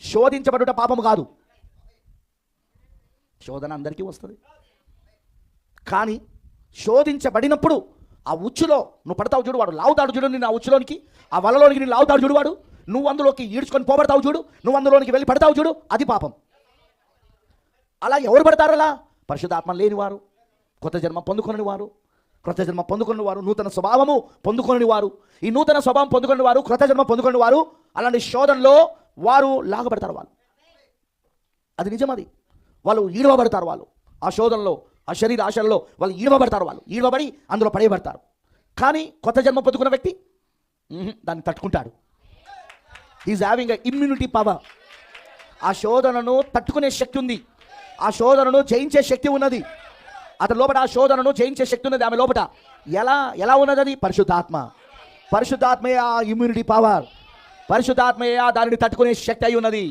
శోధించబడుట పాపము కాదు. శోధన అందరికీ వస్తుంది. కానీ శోధించబడినప్పుడు ఆ ఉచ్చులో నువ్వు పడతావు చూడు వాడు లావుతాడు చూడు నేను ఆ ఉచ్చులోనికి ఆ వలలోనికి నేను లావుతాడు చూడు వాడు. నువ్వు అందులోకి ఈడ్చుకొని పోబడతావు చూడు నువ్వు అందులోనికి వెళ్ళి పడతావు చూడు అది పాపం. అలా ఎవరు పడతారు అలా? పరిశుద్ధాత్మ లేనివారు కొత్త జన్మ పొందుకొని వారు క్రొత్త జన్మ పొందుకొని వారు నూతన స్వభావము పొందుకొని వారు. ఈ నూతన స్వభావం పొందుకొని వారు క్రొత్త జన్మ పొందుకొని వారు. అలాంటి శోధనలో వారు లాగబడతారు వాళ్ళు. అది నిజం అది వాళ్ళు ఈడవబడతారు వాళ్ళు. ఆ శోధనలో ఆ శరీర ఆశల్లో వాళ్ళు ఈడవబడతారు వాళ్ళు. ఈడవబడి అందులో పడేయబడతారు. కానీ కొత్త జన్మ పొందుకున్న వ్యక్తి దాన్ని తట్టుకుంటాడు. ఈజ్ హ్యావింగ్ ఇమ్యూనిటీ పవర్ ఆ శోధనను తట్టుకునే శక్తి ఉంది. ఆ శోధనను జయించే శక్తి ఉన్నది. అతని లోపల ఆ శోధనను జయించే శక్తి ఉన్నది ఆమె లోపల. ఎలా ఎలా ఉన్నది అది? పరిశుద్ధాత్మ. పరిశుద్ధాత్మే ఆ ఇమ్యూనిటీ పవర్ పరిశుద్ధాత్మయ్యా దానిని తట్టుకునే శక్తి అయి ఉన్నది.